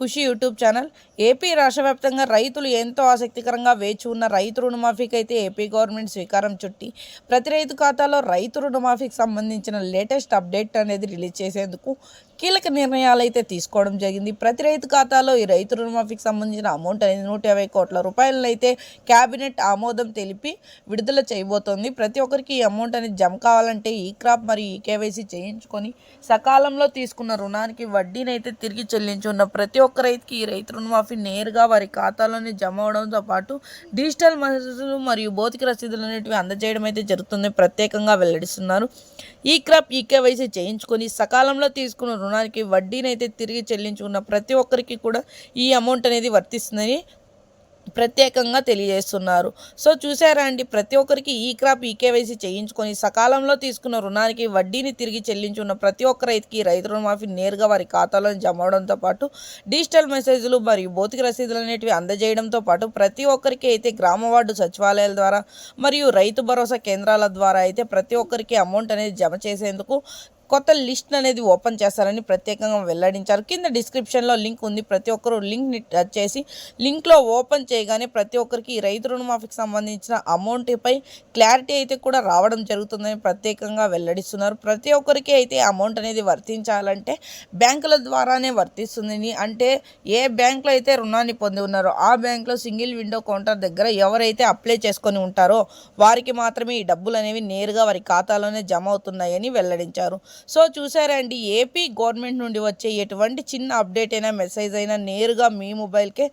Khushi YouTube channel. AP రాష్ట్ర వ్యాప్తంగా రైతులు ఎంతో ఆసక్తికరంగా వేచి ఉన్న రైతు రుణమాఫీకి అయితే ఏపీ గవర్నమెంట్ స్వీకారం చుట్టి ప్రతి రైతు ఖాతాలో రైతు రుణమాఫీకి సంబంధించిన లేటెస్ట్ అప్డేట్ అనేది రిలీజ్ చేసేందుకు కీలక నిర్ణయాలు అయితే తీసుకోవడం జరిగింది. ప్రతి రైతు ఖాతాలో ఈ రైతు రుణమాఫీకి సంబంధించిన అమౌంట్ అనేది నూట యాభై కోట్ల రూపాయలను అయితే క్యాబినెట్ ఆమోదం తెలిపి విడుదల చేయబోతోంది. ప్రతి ఒక్కరికి ఈ అమౌంట్ అనేది జమ కావాలంటే ఈ క్రాప్ మరియు ఈ కేవైసీ చేయించుకొని సకాలంలో తీసుకున్న రుణానికి వడ్డీని అయితే తిరిగి చెల్లించున్న ప్రతి ఒక్క రైతుకి ఈ రైతు రుణమాఫీ నేరుగా వారి ఖాతాలోనే జమ అవడంతో పాటు డిజిటల్ మద్దతులు మరియు భౌతిక రసీదులు అనేటివి అందజేయడం అయితే జరుగుతుంది. ప్రత్యేకంగా వెల్లడిస్తున్నారు. ఈ క్రాప్ ఈ కేవైసీ చేయించుకొని సకాలంలో తీసుకున్న రుణానికి వడ్డీని అయితే తిరిగి చెల్లించుకున్న ప్రతి ఒక్కరికి కూడా ఈ అమౌంట్ అనేది వర్తిస్తుందని ప్రత్యేకంగా తెలియజేస్తున్నారు. సో చూసారా అండి ప్రతి ఒక్కరికి ఈ క్రాప్ ఈ కేవైసీ చేయించుకొని సకాలంలో తీసుకున్న రుణానికి వడ్డీని తిరిగి చెల్లించున్న ప్రతి ఒక్క రైతుకి రైతు రుణమాఫీ నేరుగా వారి ఖాతాలో జమ అవడంతో పాటు డిజిటల్ మెసేజ్లు మరియు భౌతిక రసీదులు అనేటివి అందజేయడంతో పాటు ప్రతి ఒక్కరికి అయితే గ్రామ వార్డు సచివాలయాల ద్వారా మరియు రైతు భరోసా కేంద్రాల ద్వారా అయితే ప్రతి ఒక్కరికి అమౌంట్ అనేది జమ చేసేందుకు కొత్త లిస్ట్ అనేది ఓపెన్ చేస్తారని ప్రత్యేకంగా వెల్లడించారు. కింద డిస్క్రిప్షన్లో లింక్ ఉంది. ప్రతి ఒక్కరు లింక్ని టచ్ చేసి లింక్లో ఓపెన్ చేయగానే ప్రతి ఒక్కరికి ఈ రైతు రుణమాఫీకి సంబంధించిన అమౌంట్పై క్లారిటీ అయితే కూడా రావడం జరుగుతుందని ప్రత్యేకంగా వెల్లడిస్తున్నారు. ప్రతి ఒక్కరికి అయితే అమౌంట్ అనేది వర్తించాలంటే బ్యాంకుల ద్వారానే వర్తిస్తుందని అంటే ఏ బ్యాంకులో అయితే రుణాన్ని పొంది ఉన్నారో ఆ బ్యాంకులో సింగిల్ విండో కౌంటర్ దగ్గర ఎవరైతే అప్లై చేసుకొని ఉంటారో వారికి మాత్రమే ఈ డబ్బులు అనేవి నేరుగా వారి ఖాతాలోనే జమ అవుతున్నాయని వెల్లడించారు. సో చూసారండి ఏపీ గవర్నమెంట్ నుండి వచ్చే ఎటువంటి చిన్న అప్డేట్ అయినా మెసేజ్ అయినా నేరుగా మీ మొబైల్కే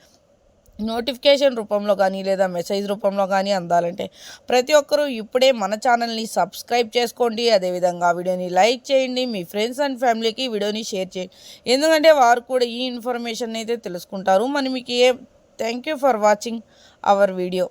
నోటిఫికేషన్ రూపంలో కానీ లేదా మెసేజ్ రూపంలో కానీ అందాలంటే ప్రతి ఒక్కరూ ఇప్పుడే మన ఛానల్ని సబ్స్క్రైబ్ చేసుకోండి. అదేవిధంగా వీడియోని లైక్ చేయండి. మీ ఫ్రెండ్స్ అండ్ ఫ్యామిలీకి వీడియోని షేర్ చేయండి. ఎందుకంటే వారు కూడా ఈ ఇన్ఫర్మేషన్ అయితే తెలుసుకుంటారు. మరి మీకు ఏ thank you for watching our video.